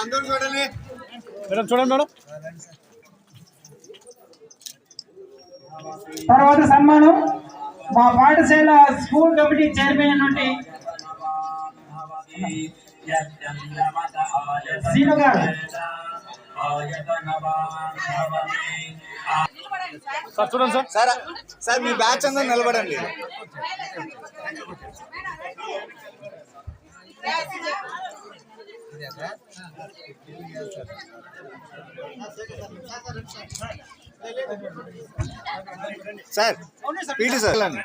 అందరూ చూడండి. మేడం చూడండి మేడం తర్వాత సన్మానం. మా పాఠశాల స్కూల్ కమిటీ చైర్మన్ నుండి సీను గారు సార్ చూడండి సార్. సార్ సార్ మీ బ్యాచ్ అందరూ నిలబడండి. Sir PT sir. వెళ్ళండి.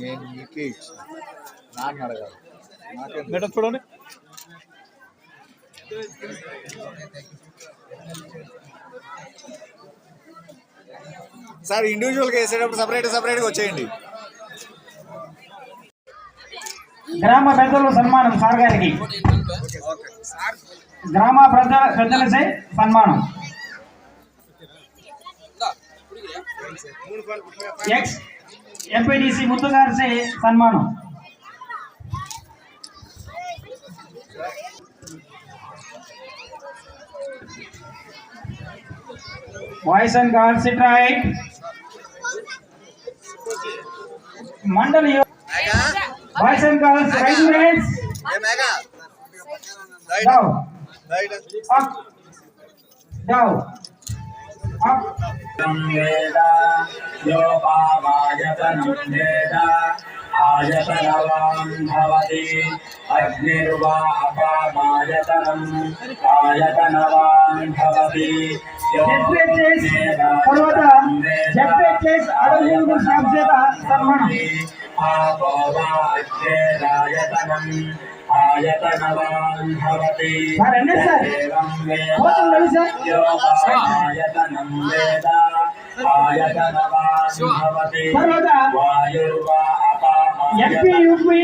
నేను మీకే ఇచ్చిన. నాకు అడగాలి. నాకే మేడం చూడండి. సార్ ఇండివిజువల్గా వేసేటప్పుడు సపరేట్ సపరేట్గా వచ్చేయండి. గ్రామ పెద్దలు సన్మానం సార్ గారికి. గ్రామ పెద్ద పెద్దలచే సన్మానం. ఎక్స్ ఎంపీటీసీ ముత్తు గారిచే సన్మానం. Boys and girls it right. మండలి boys and girls right hands down up down up వేద యోపామాయతనం వేద భవతి అగ్నిర్వా అపామాయతనం ఆయతనవాన్ భవతి జెడ్పీహెచ్ఎస్ తర్వాత జెడ్పీహెచ్ఎస్ అడవులు స్టాఫ్ చేత సన్మానం ఆపో వా అగ్నేరాయతనం ఆయతనవాన్ భవతి సార్ సార్ తెలుసా యోపామాయతనం వేద ఆయతనవాన్ భవతి వాయుర్వా MP UP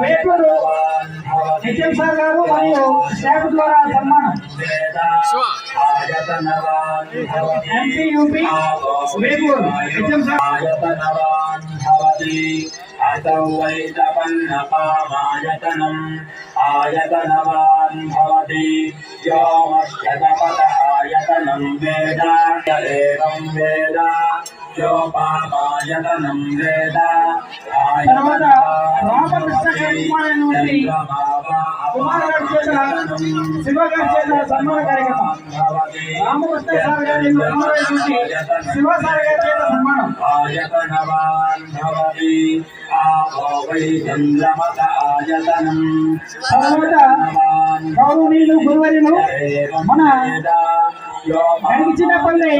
Vepuru HM sir garu మరియు స్టాఫ్ ద్వారా సన్మానం. MP UP Vepuru HM sir. ఆయతనవాన్ భవతి అతౌ వైతపన్నపామాయతనం ఆయతనవాన్ భవతి వ్యోమశతపత ఆయతనం ఏవం వేద తర్వాత రామకృష్ణ కుమార్ నుండి కుమార్ గారి చేత శివ గారి చేత సన్మాన కార్యక్రమం। రామకృష్ణ సార్ గారి కుమార్ నుండి శివ సార్ గారి చేత సన్మానం। ఆయతనవాన్ భవతి ఆపో వై చంద్రమత ఆయతనం తర్వాత గౌరవనీయులు గురువర్యులు మన చిన్నపల్లి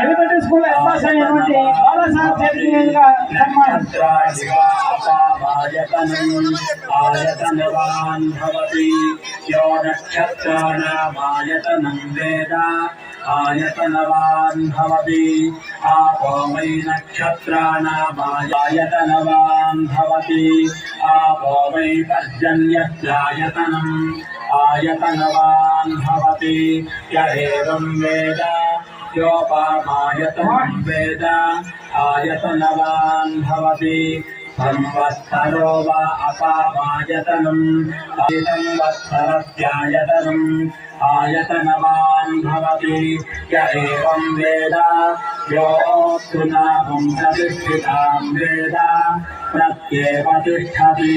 ఎలిమెంటరీ స్కూల్ అడ్వాన్స్ అయినటువంటి బాలాసాహెబ్ చేతి మీదుగా సన్మానం. ఆయతనవాన్ భవతి. యో నక్షత్రాణమాయతనం వేద ఆయతనవాన్ భవతి. పర్జన్యత్రాయతనం आयतनवान् भवति य एवं वेद योपामायतनं वेद आयतनवान् भवति संवत्सरो वा अपामायतनम् संवत्सरस्यायतनम् आयतनवान् भवति य एवं वेद योऽस्तु नाहं प्रतिष्ठितां वेद प्रत्येव तिष्ठति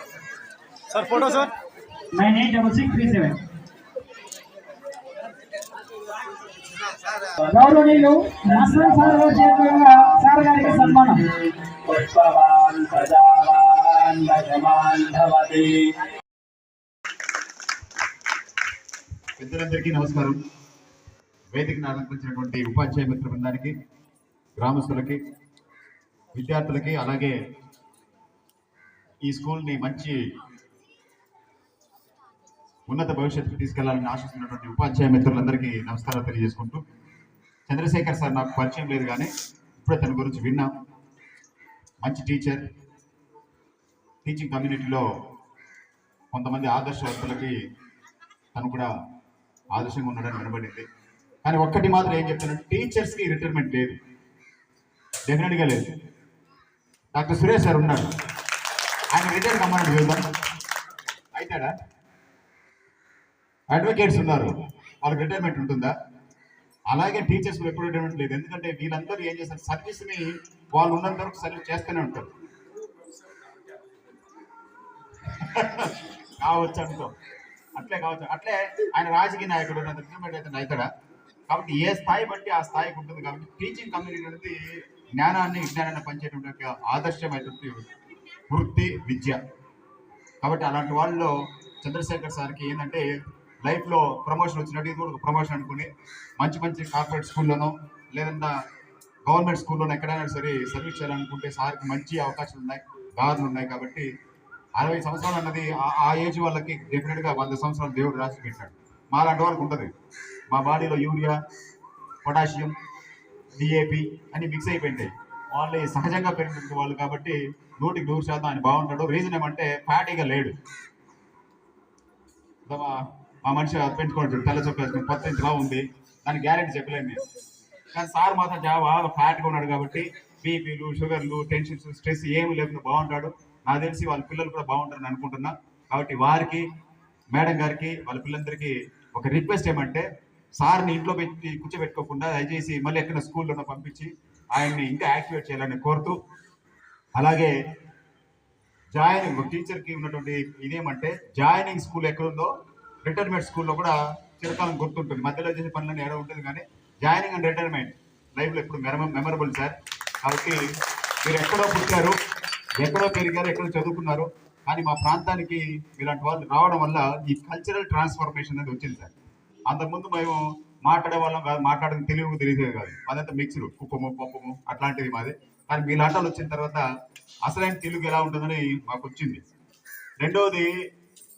sir photo sir. Nine eight double six three seven. గౌరవనీయులు సార్ సార్ గారికి సన్మానం. పెద్దలందరికీ నమస్కారం. వేదికను అలంకరించినటువంటి ఉపాధ్యాయ మిత్ర బృందానికి గ్రామస్తులకి విద్యార్థులకి అలాగే ఈ స్కూల్ని మంచి ఉన్నత భవిష్యత్తుకు తీసుకెళ్ళాలని ఆశిస్తున్నటువంటి ఉపాధ్యాయ మిత్రులందరికీ నమస్కారాలు తెలియజేసుకుంటూ చంద్రశేఖర్ సార్ నాకు పరిచయం లేదు కానీ ఇప్పుడే తన గురించి విన్నాం. మంచి టీచర్ టీచింగ్ కమ్యూనిటీలో కొంతమంది ఆదర్శవంతులకి తను కూడా ఆదర్శంగా ఉన్నాడని వినబడింది కానీ ఒక్కటి మాత్రం ఏం చెప్తున్నాడు టీచర్స్కి రిటైర్మెంట్ లేదు. డెఫినెట్గా లేదు. డాక్టర్ సురేష్ సార్ ఉన్నాడు ఆయన రిటైర్ కమ్మన్నాడు చూద్దాం. అవుతాడా అడ్వకేట్స్ ఉన్నారు. వాళ్ళకి రిటైర్మెంట్ ఉంటుందా? అలాగే టీచర్స్ ఎప్పుడు రిటైర్మెంట్ లేదు. ఎందుకంటే వీళ్ళందరూ ఏం చేస్తారు? సర్వీస్ని వాళ్ళు ఉన్నంత వరకు సర్వీస్ చేస్తూనే ఉంటారు. కావచ్చు అనుకో. అట్లే కావచ్చు. అట్లే ఆయన రాజకీయ నాయకుడు ఉన్నంత రిటైర్మెంట్ అయితే అవుతాడా? కాబట్టి ఏ స్థాయి బట్టి ఆ స్థాయికి ఉంటుంది కాబట్టి టీచింగ్ కమ్యూనిటీ అనేది జ్ఞానాన్ని విజ్ఞానాన్ని పంచేటువంటి ఆదర్శమైనటువంటి వృత్తి విద్య. కాబట్టి అలాంటి వాళ్ళలో చంద్రశేఖర్ సార్కి ఏంటంటే లైఫ్లో ప్రమోషన్ వచ్చినట్టు ఇది కూడా ఒక ప్రమోషన్ అనుకుని మంచి మంచి కార్పొరేట్ స్కూల్లోనో లేదన్నా గవర్నమెంట్ స్కూల్లోనో ఎక్కడైనా సరే సర్వీస్ చేయాలనుకుంటే సార్కి మంచి అవకాశాలు ఉన్నాయి దారులు ఉన్నాయి కాబట్టి అరవై సంవత్సరాలు అన్నది ఆ- ఆ ఏజ్ వాళ్ళకి డెఫినెట్గా వంద సంవత్సరాలు దేవుడు రాసి పెట్టాడు. మా లాంటి వాళ్ళకి ఉంటుంది. మా బాడీలో యూరియా పొటాషియం డిఏపి అని మిక్స్ అయిపోయింటాయి. వాళ్ళు సహజంగా పెరిగిన వాళ్ళు కాబట్టి నూటికి నూరు శాతం ఆయన బాగుంటాడు. రీజన్ ఏమంటే ఫ్యాటీగా లేడు. ఇంకా మా మనిషి పెంచుకోవడం తెల్ల చొక్క కొత్త ఇంతలా ఉంది దాని గ్యారెంటీ చెప్పలేము నేను కానీ సార్ మాత్రం చాలా ఫ్యాట్గా ఉన్నాడు కాబట్టి బీపీలు షుగర్లు టెన్షన్స్ స్ట్రెస్ ఏమి లేకుండా బాగుంటాడు. నాకు తెలిసి వాళ్ళ పిల్లలు కూడా బాగుంటారని అనుకుంటున్నా. కాబట్టి వారికి మేడం గారికి వాళ్ళ పిల్లలందరికీ ఒక రిక్వెస్ట్ ఏమంటే సార్ని ఇంట్లో పెట్టి కూర్చోబెట్టుకోకుండా దయచేసి మళ్ళీ ఎక్కడ స్కూల్లో పంపించి ఆయన్ని ఇంకా యాక్టివేట్ చేయాలని కోరుతూ అలాగే జాయినింగ్ టీచర్కి ఉన్నటువంటి ఇదేమంటే జాయినింగ్ స్కూల్ ఎక్కడుందో రిటైర్మెంట్ స్కూల్లో కూడా చిరకాలం గుర్తుంటుంది. మధ్యలో చేసే పనులన్నీ ఏడా ఉంటుంది కానీ జాయినింగ్ అండ్ రిటైర్మెంట్ లైఫ్లో ఎప్పుడు మెమరబుల్ సార్. కాబట్టి మీరు ఎక్కడో పుట్టారు ఎక్కడో పెరిగారు ఎక్కడో చదువుకున్నారు కానీ మా ప్రాంతానికి ఇలాంటి వాళ్ళు రావడం వల్ల ఈ కల్చరల్ ట్రాన్స్ఫర్మేషన్ అనేది వచ్చింది సార్. అంతకుముందు మేము మాట్లాడే వాళ్ళం కాదు మాట్లాడడం తెలుగు తెలియదు కాదు. అదంతా మిక్స్డ్ కుప్పము పప్పము అట్లాంటిది మాది. కానీ మీ లాటలు వచ్చిన తర్వాత అసలైన తెలుగు ఎలా ఉంటుందని మాకు వచ్చింది. రెండవది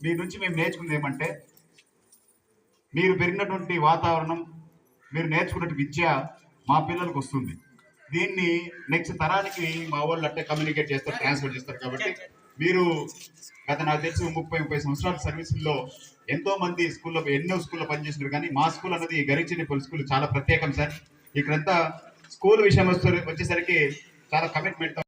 మీ నుంచి మేము నేర్చుకుంది ఏమంటే మీరు పెరిగినటువంటి వాతావరణం మీరు నేర్చుకున్నటువంటి విద్య మా పిల్లలకు వస్తుంది. దీన్ని నెక్స్ట్ తరానికి మా వాళ్ళు అట్టే కమ్యూనికేట్ చేస్తారు ట్రాన్స్ఫర్ చేస్తారు కాబట్టి మీరు గత నాకు తెలిసి ముప్పై ముప్పై సంవత్సరాల సర్వీసుల్లో ఎంతో మంది స్కూల్లో ఎన్నో స్కూల్లో పనిచేసినారు కానీ మా స్కూల్ అనేది గరిచినపల్లి స్కూల్ చాలా ప్రత్యేకం సార్. ఇక్కడంతా స్కూల్ విషయం వచ్చేసరికి చాలా కమిట్మెంట్